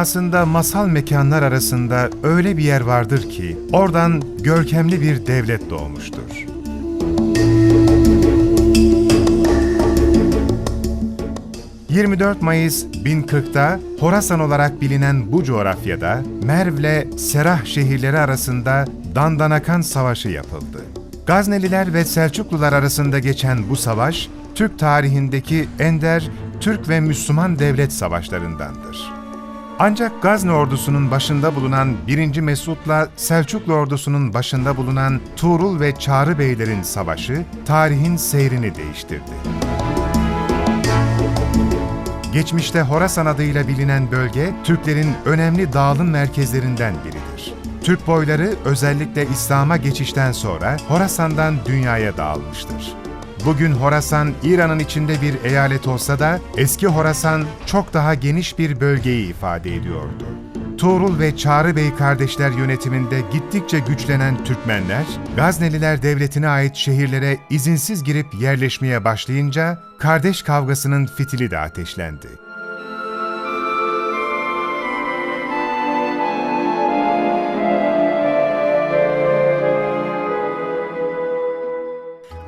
Dünyasında masal mekanlar arasında öyle bir yer vardır ki oradan görkemli bir devlet doğmuştur. ...24 Mayıs 1040'da Horasan olarak bilinen bu coğrafyada Merv'le Serah şehirleri arasında Dandanakan Savaşı yapıldı. Gazneliler ve Selçuklular arasında geçen bu savaş, Türk tarihindeki ender Türk ve Müslüman devlet savaşlarındandır. Ancak Gazne ordusunun başında bulunan 1. Mesud'la Selçuklu ordusunun başında bulunan Tuğrul ve Çağrı Beylerin savaşı tarihin seyrini değiştirdi. Geçmişte Horasan adıyla bilinen bölge, Türklerin önemli dağılım merkezlerinden biridir. Türk boyları özellikle İslam'a geçişten sonra Horasan'dan dünyaya dağılmıştır. Bugün Horasan, İran'ın içinde bir eyalet olsa da eski Horasan çok daha geniş bir bölgeyi ifade ediyordu. Tuğrul ve Çağrı Bey kardeşler yönetiminde gittikçe güçlenen Türkmenler, Gazneliler Devleti'ne ait şehirlere izinsiz girip yerleşmeye başlayınca kardeş kavgasının fitili de ateşlendi.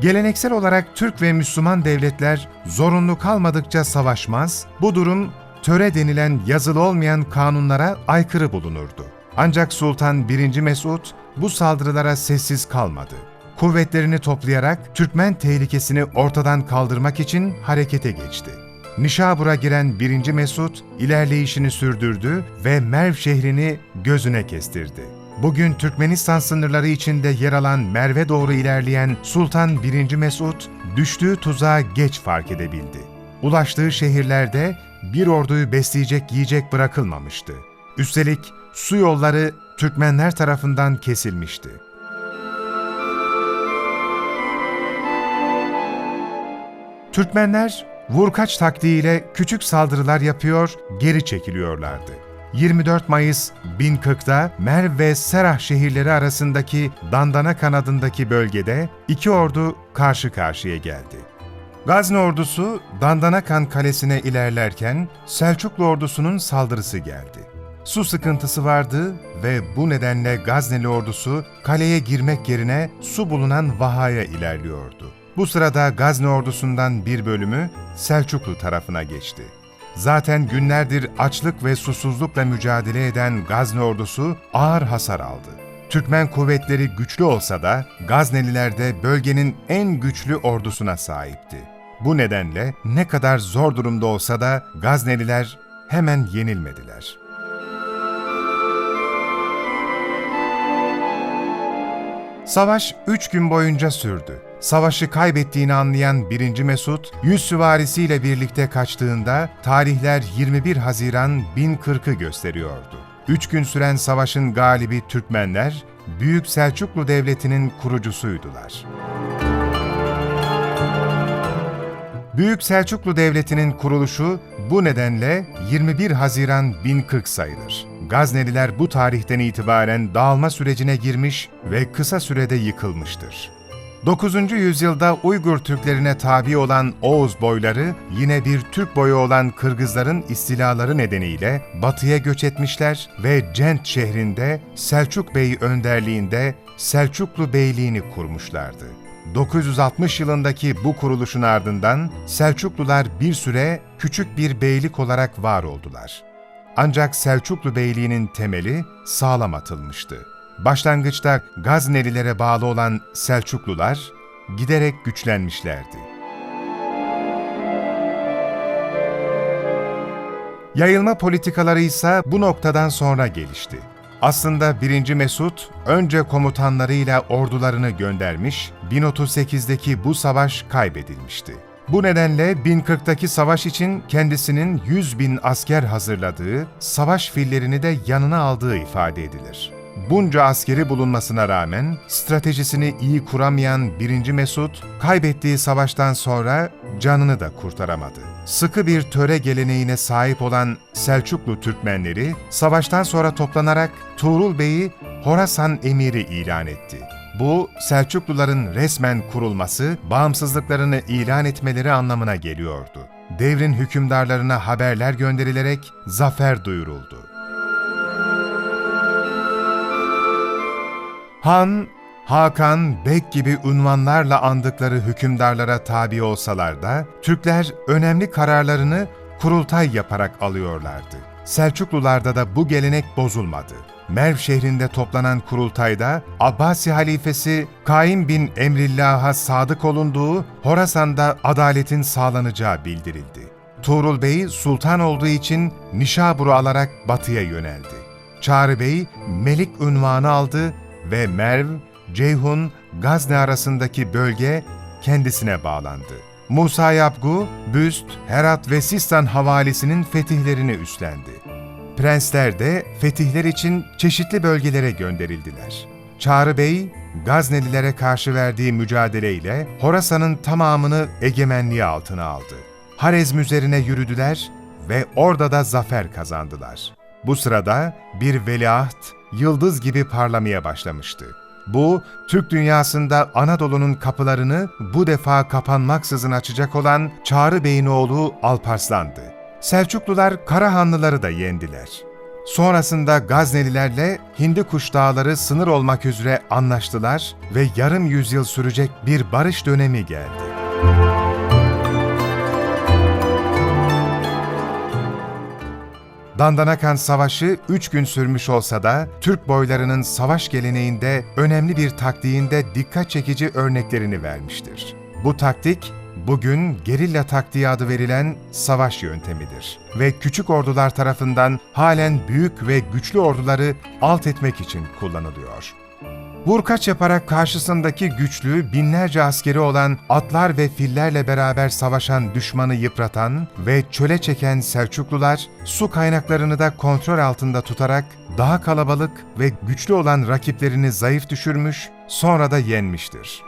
Geleneksel olarak Türk ve Müslüman devletler zorunlu kalmadıkça savaşmaz, bu durum töre denilen yazılı olmayan kanunlara aykırı bulunurdu. Ancak Sultan 1. Mesud bu saldırılara sessiz kalmadı. Kuvvetlerini toplayarak Türkmen tehlikesini ortadan kaldırmak için harekete geçti. Nişabur'a giren 1. Mesud ilerleyişini sürdürdü ve Merv şehrini gözüne kestirdi. Bugün Türkmenistan sınırları içinde yer alan Merve doğru ilerleyen Sultan 1. Mesud, düştüğü tuzağı geç fark edebildi. Ulaştığı şehirlerde bir orduyu besleyecek yiyecek bırakılmamıştı. Üstelik su yolları Türkmenler tarafından kesilmişti. Türkmenler vurkaç taktiğiyle küçük saldırılar yapıyor, geri çekiliyorlardı. 24 Mayıs 1040'da Merv ve Serah şehirleri arasındaki Dandana kanadındaki bölgede iki ordu karşı karşıya geldi. Gazne ordusu Dandanakan kalesine ilerlerken Selçuklu ordusunun saldırısı geldi. Su sıkıntısı vardı ve bu nedenle Gazneli ordusu kaleye girmek yerine su bulunan Vaha'ya ilerliyordu. Bu sırada Gazne ordusundan bir bölümü Selçuklu tarafına geçti. Zaten günlerdir açlık ve susuzlukla mücadele eden Gazne ordusu ağır hasar aldı. Türkmen kuvvetleri güçlü olsa da Gazneliler de bölgenin en güçlü ordusuna sahipti. Bu nedenle ne kadar zor durumda olsa da Gazneliler hemen yenilmediler. Savaş üç gün boyunca sürdü. Savaşı kaybettiğini anlayan 1. Mesut, yüz süvarisiyle birlikte kaçtığında tarihler 21 Haziran 1040'ı gösteriyordu. Üç gün süren savaşın galibi Türkmenler, Büyük Selçuklu Devleti'nin kurucusuydular. Büyük Selçuklu Devleti'nin kuruluşu bu nedenle 21 Haziran 1040 sayılır. Gazneliler bu tarihten itibaren dağılma sürecine girmiş ve kısa sürede yıkılmıştır. 9. yüzyılda Uygur Türklerine tabi olan Oğuz boyları yine bir Türk boyu olan Kırgızların istilaları nedeniyle batıya göç etmişler ve Cent şehrinde Selçuk Bey önderliğinde Selçuklu Beyliğini kurmuşlardı. 960 yılındaki bu kuruluşun ardından Selçuklular bir süre küçük bir beylik olarak var oldular. Ancak Selçuklu Beyliği'nin temeli sağlam atılmıştı. Başlangıçta Gaznelilere bağlı olan Selçuklular giderek güçlenmişlerdi. Yayılma politikaları ise bu noktadan sonra gelişti. Aslında 1. Mesut önce komutanlarıyla ordularını göndermiş, 1038'deki bu savaş kaybedilmişti. Bu nedenle 1040'taki savaş için kendisinin 100 bin asker hazırladığı, savaş fillerini de yanına aldığı ifade edilir. Bunca askeri bulunmasına rağmen stratejisini iyi kuramayan 1. Mesut, kaybettiği savaştan sonra canını da kurtaramadı. Sıkı bir töre geleneğine sahip olan Selçuklu Türkmenleri, savaştan sonra toplanarak Tuğrul Bey'i Horasan emiri ilan etti. Bu, Selçukluların resmen kurulması, bağımsızlıklarını ilan etmeleri anlamına geliyordu. Devrin hükümdarlarına haberler gönderilerek zafer duyuruldu. Han, Hakan, Bek gibi unvanlarla andıkları hükümdarlara tabi olsalar da, Türkler önemli kararlarını kurultay yaparak alıyorlardı. Selçuklularda da bu gelenek bozulmadı. Merv şehrinde toplanan kurultayda Abbasi halifesi Kaim bin Emrillah'a sadık olunduğu, Horasan'da adaletin sağlanacağı bildirildi. Tuğrul Bey sultan olduğu için Nişabur'u alarak batıya yöneldi. Çağrı Bey Melik unvanı aldı ve Merv, Ceyhun, Gazne arasındaki bölge kendisine bağlandı. Musa Yapgu, Büst, Herat ve Sistan havalisinin fetihlerini üstlendi. Prensler de fetihler için çeşitli bölgelere gönderildiler. Çağrı Bey, Gaznelilere karşı verdiği mücadeleyle Horasan'ın tamamını egemenliği altına aldı. Harezm üzerine yürüdüler ve orada da zafer kazandılar. Bu sırada bir veliaht, yıldız gibi parlamaya başlamıştı. Bu, Türk dünyasında Anadolu'nun kapılarını bu defa kapanmaksızın açacak olan Çağrı Bey'in oğlu Alparslan'dı. Selçuklular Karahanlıları da yendiler. Sonrasında Gaznelilerle Hindikuş Dağları sınır olmak üzere anlaştılar ve yarım yüzyıl sürecek bir barış dönemi geldi. Dandanakan Savaşı üç gün sürmüş olsa da Türk boylarının savaş geleneğinde önemli bir taktiğinde dikkat çekici örneklerini vermiştir. Bu taktik, bugün gerilla taktiği adı verilen savaş yöntemidir ve küçük ordular tarafından halen büyük ve güçlü orduları alt etmek için kullanılıyor. Vurkaç yaparak karşısındaki güçlü, binlerce askeri olan atlar ve fillerle beraber savaşan düşmanı yıpratan ve çöle çeken Selçuklular, su kaynaklarını da kontrol altında tutarak daha kalabalık ve güçlü olan rakiplerini zayıf düşürmüş, sonra da yenmiştir.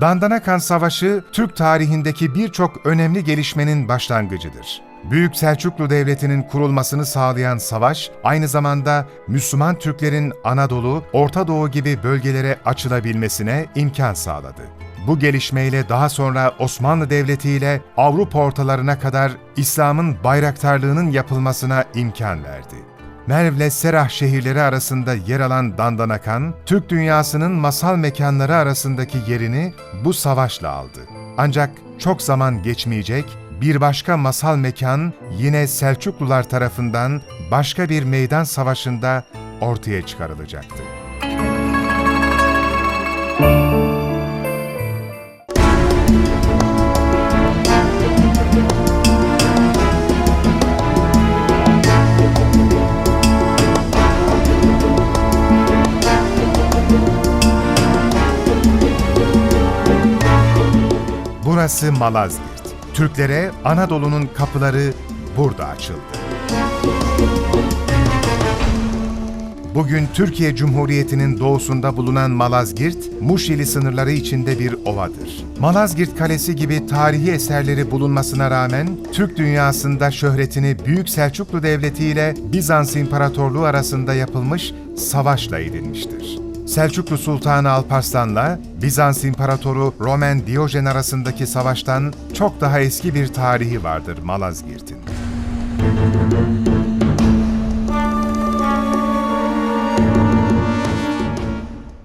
Dandanakan Savaşı, Türk tarihindeki birçok önemli gelişmenin başlangıcıdır. Büyük Selçuklu Devleti'nin kurulmasını sağlayan savaş, aynı zamanda Müslüman Türklerin Anadolu, Orta Doğu gibi bölgelere açılabilmesine imkan sağladı. Bu gelişmeyle daha sonra Osmanlı Devleti ile Avrupa ortalarına kadar İslam'ın bayraktarlığının yapılmasına imkan verdi. Merv ile Serah şehirleri arasında yer alan Dandanakan, Türk dünyasının masal mekanları arasındaki yerini bu savaşla aldı. Ancak çok zaman geçmeyecek, bir başka masal mekan yine Selçuklular tarafından başka bir meydan savaşında ortaya çıkarılacaktı. Burası Malazgirt. Türklere Anadolu'nun kapıları burada açıldı. Bugün Türkiye Cumhuriyeti'nin doğusunda bulunan Malazgirt, Muş ili sınırları içinde bir ovadır. Malazgirt Kalesi gibi tarihi eserleri bulunmasına rağmen Türk dünyasında şöhretini Büyük Selçuklu Devleti ile Bizans İmparatorluğu arasında yapılmış savaşla edinmiştir. Selçuklu Sultanı Alparslan'la Bizans İmparatoru Roman Diyojen arasındaki savaştan çok daha eski bir tarihi vardır Malazgirt'in.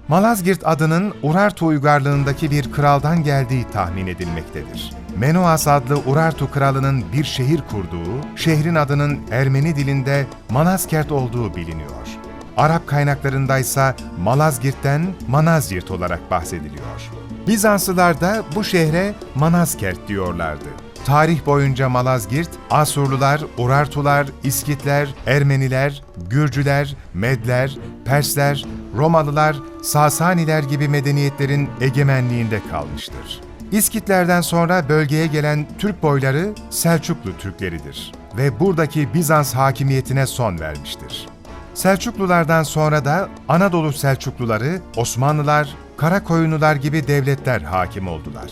Malazgirt adının Urartu uygarlığındaki bir kraldan geldiği tahmin edilmektedir. Menoas adlı Urartu kralının bir şehir kurduğu, şehrin adının Ermeni dilinde Manazkert olduğu biliniyor. Arap kaynaklarındaysa Malazgirt'ten Manazgirt olarak bahsediliyor. Bizanslılar da bu şehre Manazkert diyorlardı. Tarih boyunca Malazgirt, Asurlular, Urartular, İskitler, Ermeniler, Gürcüler, Medler, Persler, Romalılar, Sasaniler gibi medeniyetlerin egemenliğinde kalmıştır. İskitlerden sonra bölgeye gelen Türk boyları Selçuklu Türkleridir ve buradaki Bizans hakimiyetine son vermiştir. Selçuklulardan sonra da Anadolu Selçukluları, Osmanlılar, Karakoyunlular gibi devletler hakim oldular.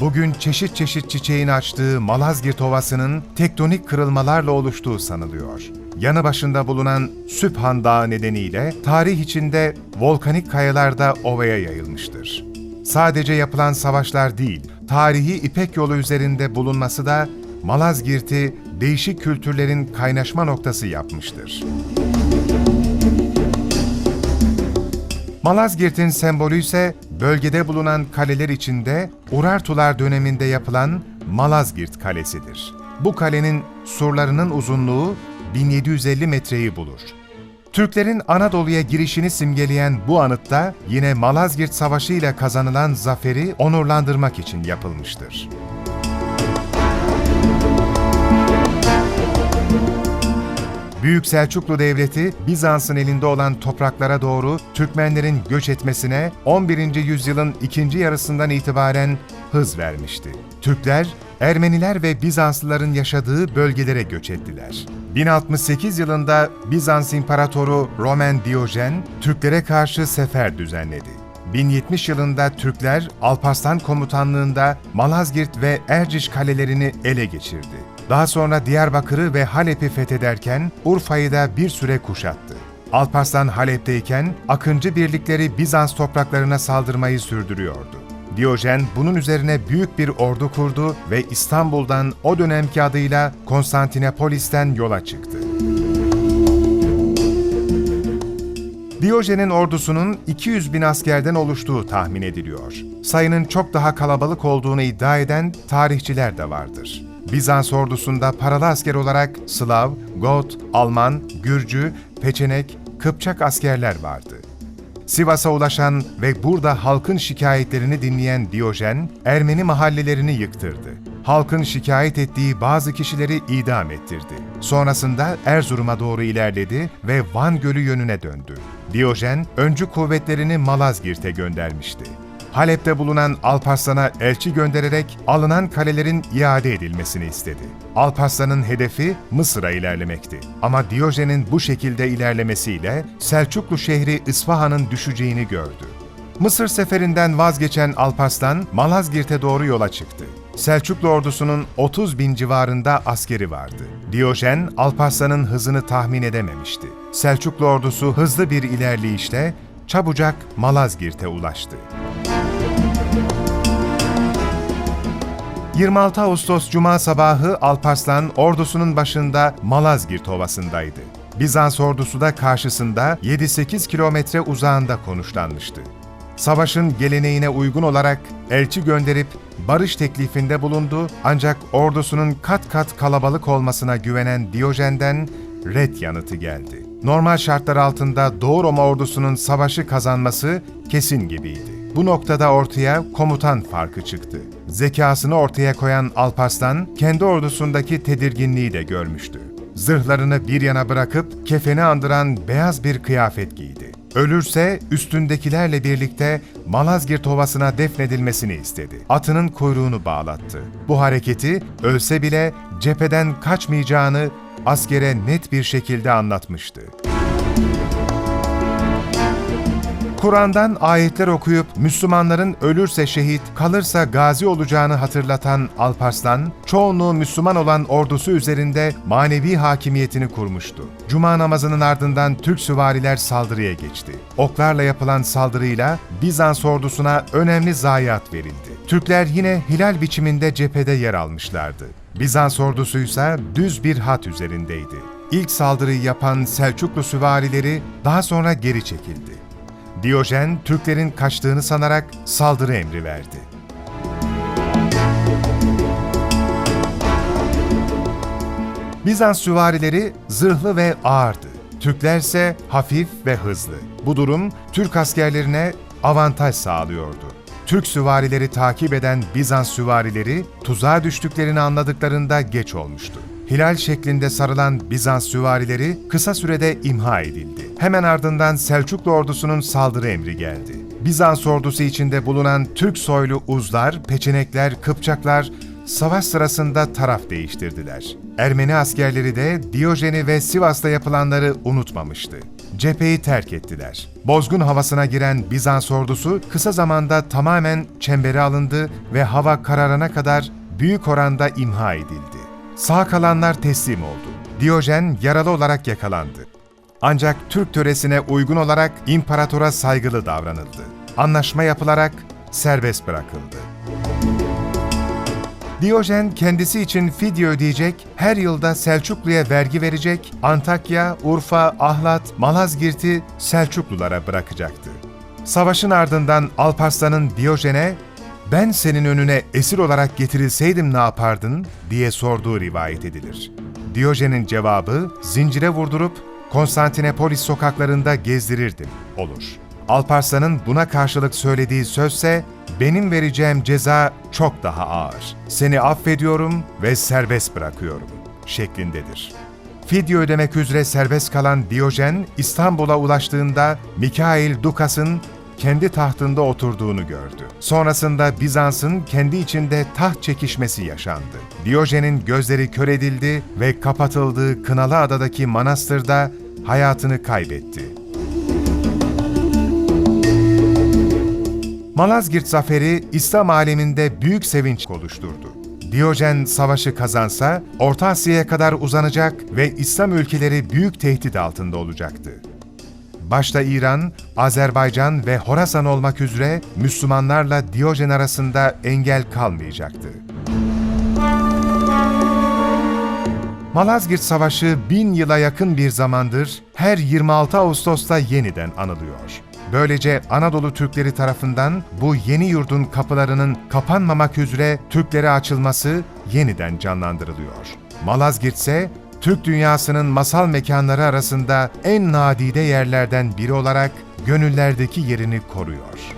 bugün çeşit çeşit çiçeğin açtığı Malazgirt Ovası'nın tektonik kırılmalarla oluştuğu sanılıyor. Yanı başında bulunan Sübhan Dağı nedeniyle tarih içinde volkanik kayalar da ovaya yayılmıştır. Sadece yapılan savaşlar değil, tarihi İpek yolu üzerinde bulunması da Malazgirt'i değişik kültürlerin kaynaşma noktası yapmıştır. Malazgirt'in sembolü ise bölgede bulunan kaleler içinde Urartular döneminde yapılan Malazgirt Kalesi'dir. Bu kalenin surlarının uzunluğu 1750 metreyi bulur. Türklerin Anadolu'ya girişini simgeleyen bu anıtta yine Malazgirt Savaşı ile kazanılan zaferi onurlandırmak için yapılmıştır. Büyük Selçuklu Devleti, Bizans'ın elinde olan topraklara doğru Türkmenlerin göç etmesine 11. yüzyılın ikinci yarısından itibaren hız vermişti. Türkler, Ermeniler ve Bizanslıların yaşadığı bölgelere göç ettiler. 1068 yılında Bizans İmparatoru Roman Diyojen, Türklere karşı sefer düzenledi. 1070 yılında Türkler Alparslan komutanlığında Malazgirt ve Erciş kalelerini ele geçirdi. Daha sonra Diyarbakır'ı ve Halep'i fethederken Urfa'yı da bir süre kuşattı. Alparslan Halep'teyken Akıncı birlikleri Bizans topraklarına saldırmayı sürdürüyordu. Diyojen bunun üzerine büyük bir ordu kurdu ve İstanbul'dan o dönemki adıyla Konstantinopolis'ten yola çıktı. Diyojen'in ordusunun 200 bin askerden oluştuğu tahmin ediliyor. Sayının çok daha kalabalık olduğunu iddia eden tarihçiler de vardır. Bizans ordusunda paralı asker olarak Slav, Got, Alman, Gürcü, Peçenek, Kıpçak askerler vardı. Sivas'a ulaşan ve burada halkın şikayetlerini dinleyen Diyojen, Ermeni mahallelerini yıktırdı. Halkın şikayet ettiği bazı kişileri idam ettirdi. Sonrasında Erzurum'a doğru ilerledi ve Van Gölü yönüne döndü. Diyojen, öncü kuvvetlerini Malazgirt'e göndermişti. Halep'te bulunan Alparslan'a elçi göndererek alınan kalelerin iade edilmesini istedi. Alparslan'ın hedefi Mısır'a ilerlemekti. Ama Diyojen'in bu şekilde ilerlemesiyle Selçuklu şehri İsfahan'ın düşeceğini gördü. Mısır seferinden vazgeçen Alparslan, Malazgirt'e doğru yola çıktı. Selçuklu ordusunun 30 bin civarında askeri vardı. Diyojen, Alparslan'ın hızını tahmin edememişti. Selçuklu ordusu hızlı bir ilerleyişle çabucak Malazgirt'e ulaştı. 26 Ağustos Cuma sabahı Alparslan ordusunun başında Malazgirt Ovası'ndaydı. Bizans ordusu da karşısında 7-8 kilometre uzağında konuşlanmıştı. Savaşın geleneğine uygun olarak elçi gönderip barış teklifinde bulundu ancak ordusunun kat kat kalabalık olmasına güvenen Diyojen'den red yanıtı geldi. Normal şartlar altında Doğu Roma ordusunun savaşı kazanması kesin gibiydi. Bu noktada ortaya komutan farkı çıktı. Zekasını ortaya koyan Alparslan, kendi ordusundaki tedirginliği de görmüştü. Zırhlarını bir yana bırakıp kefeni andıran beyaz bir kıyafet giydi. Ölürse üstündekilerle birlikte Malazgirt Ovası'na defnedilmesini istedi. Atının kuyruğunu bağlattı. Bu hareketi ölse bile cepheden kaçmayacağını askere net bir şekilde anlatmıştı. Kur'an'dan ayetler okuyup Müslümanların ölürse şehit, kalırsa gazi olacağını hatırlatan Alparslan, çoğunluğu Müslüman olan ordusu üzerinde manevi hakimiyetini kurmuştu. Cuma namazının ardından Türk süvariler saldırıya geçti. Oklarla yapılan saldırıyla Bizans ordusuna önemli zayiat verildi. Türkler yine hilal biçiminde cephede yer almışlardı. Bizans ordusuysa düz bir hat üzerindeydi. İlk saldırıyı yapan Selçuklu süvarileri daha sonra geri çekildi. Diyojen, Türklerin kaçtığını sanarak saldırı emri verdi. Bizans süvarileri zırhlı ve ağırdı. Türkler ise hafif ve hızlı. Bu durum Türk askerlerine avantaj sağlıyordu. Türk süvarileri takip eden Bizans süvarileri tuzağa düştüklerini anladıklarında geç olmuştu. Hilal şeklinde sarılan Bizans süvarileri kısa sürede imha edildi. Hemen ardından Selçuklu ordusunun saldırı emri geldi. Bizans ordusu içinde bulunan Türk soylu uzlar, peçenekler, kıpçaklar savaş sırasında taraf değiştirdiler. Ermeni askerleri de Diyojen'i ve Sivas'ta yapılanları unutmamıştı. cepheyi terk ettiler. Bozgun havasına giren Bizans ordusu kısa zamanda tamamen çembere alındı ve hava kararana kadar büyük oranda imha edildi. Sağ kalanlar teslim oldu. Diyojen yaralı olarak yakalandı. Ancak Türk töresine uygun olarak imparatora saygılı davranıldı. Anlaşma yapılarak serbest bırakıldı. Diyojen kendisi için fidye ödeyecek, her yılda Selçuklu'ya vergi verecek, Antakya, Urfa, Ahlat, Malazgirt'i Selçuklulara bırakacaktı. Savaşın ardından Alparslan'ın Diyojen'e ben senin önüne esir olarak getirilseydim ne yapardın diye sorduğu rivayet edilir. Diyojen'in cevabı zincire vurdurup Konstantinopolis sokaklarında gezdirirdim olur. Alparslan'ın buna karşılık söylediği sözse benim vereceğim ceza çok daha ağır. Seni affediyorum ve serbest bırakıyorum şeklindedir. Fidye ödemek üzere serbest kalan Diyojen, İstanbul'a ulaştığında Mikail Dukas'ın kendi tahtında oturduğunu gördü. Sonrasında Bizans'ın kendi içinde taht çekişmesi yaşandı. Diyojen'in gözleri kör edildi ve kapatıldığı Kınalı Adadaki manastırda hayatını kaybetti. Malazgirt zaferi İslam aleminde büyük sevinç oluşturdu. Diyojen savaşı kazansa Orta Asya'ya kadar uzanacak ve İslam ülkeleri büyük tehdit altında olacaktı. Başta İran, Azerbaycan ve Horasan olmak üzere Müslümanlarla Diyojen arasında engel kalmayacaktı. Malazgirt Savaşı bin yıla yakın bir zamandır her 26 Ağustos'ta yeniden anılıyor. Böylece Anadolu Türkleri tarafından bu yeni yurdun kapılarının kapanmamak üzere Türklere açılması yeniden canlandırılıyor. Malazgirt ise Türk dünyasının masal mekanları arasında en nadide yerlerden biri olarak gönüllerdeki yerini koruyor.